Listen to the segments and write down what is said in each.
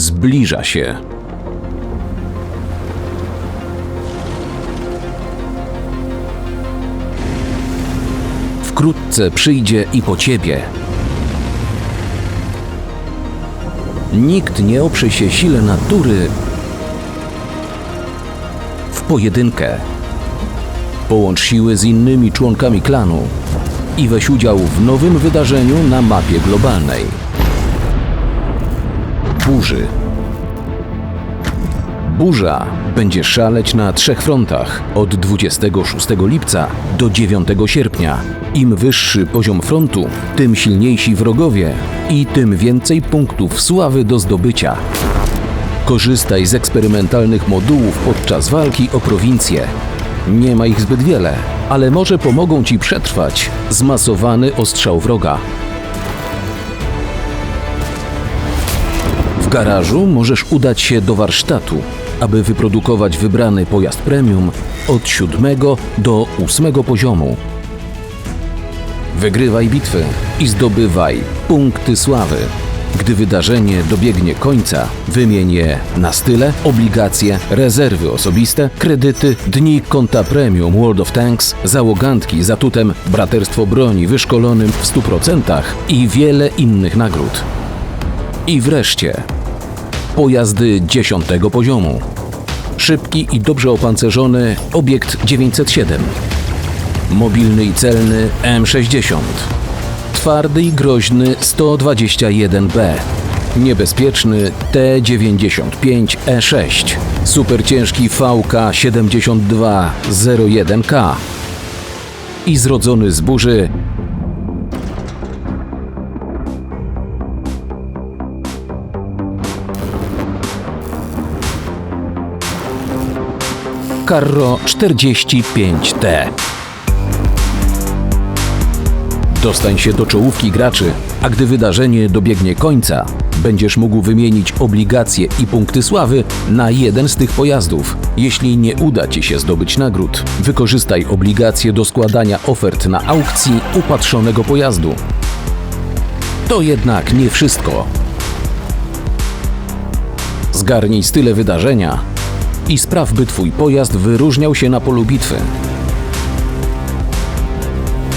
zbliża się. Wkrótce przyjdzie i po ciebie. Nikt nie oprze się sile natury w pojedynkę. Połącz siły z innymi członkami klanu i weź udział w nowym wydarzeniu na mapie globalnej. Burzy. Burza będzie szaleć na trzech frontach od 26 lipca do 9 sierpnia. Im wyższy poziom frontu, tym silniejsi wrogowie i tym więcej punktów sławy do zdobycia. Korzystaj z eksperymentalnych modułów podczas walki o prowincję. Nie ma ich zbyt wiele, ale może pomogą ci przetrwać zmasowany ostrzał wroga. Garażu możesz udać się do warsztatu, aby wyprodukować wybrany pojazd premium od 7 do 8 poziomu. Wygrywaj bitwy i zdobywaj punkty sławy. Gdy wydarzenie dobiegnie końca, wymień je na style, obligacje, rezerwy osobiste, kredyty, dni konta premium World of Tanks, załogantki z atutem Braterstwo Broni wyszkolonym w 100% i wiele innych nagród. I wreszcie pojazdy 10 poziomu. Szybki i dobrze opancerzony obiekt 907. Mobilny i celny M60. Twardy i groźny 121B. Niebezpieczny T95E6. Superciężki VK7201K. I zrodzony z burzy Carro 45T. Dostań się do czołówki graczy, a gdy wydarzenie dobiegnie końca, będziesz mógł wymienić obligacje i punkty sławy na jeden z tych pojazdów. Jeśli nie uda Ci się zdobyć nagród, wykorzystaj obligacje do składania ofert na aukcji upatrzonego pojazdu. To jednak nie wszystko. Zgarnij style wydarzenia i spraw, by Twój pojazd wyróżniał się na polu bitwy.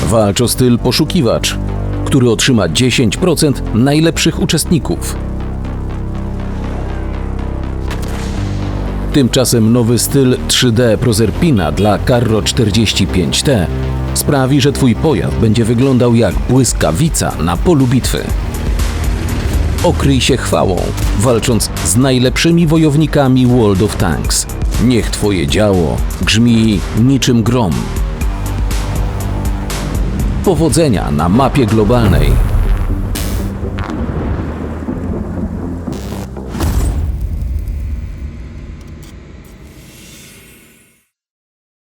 Walcz o styl poszukiwacz, który otrzyma 10% najlepszych uczestników. Tymczasem nowy styl 3D Prozerpina dla Carro 45T sprawi, że Twój pojazd będzie wyglądał jak błyskawica na polu bitwy. Okryj się chwałą, walcząc z najlepszymi wojownikami World of Tanks. Niech Twoje działo grzmi niczym grom. Powodzenia na mapie globalnej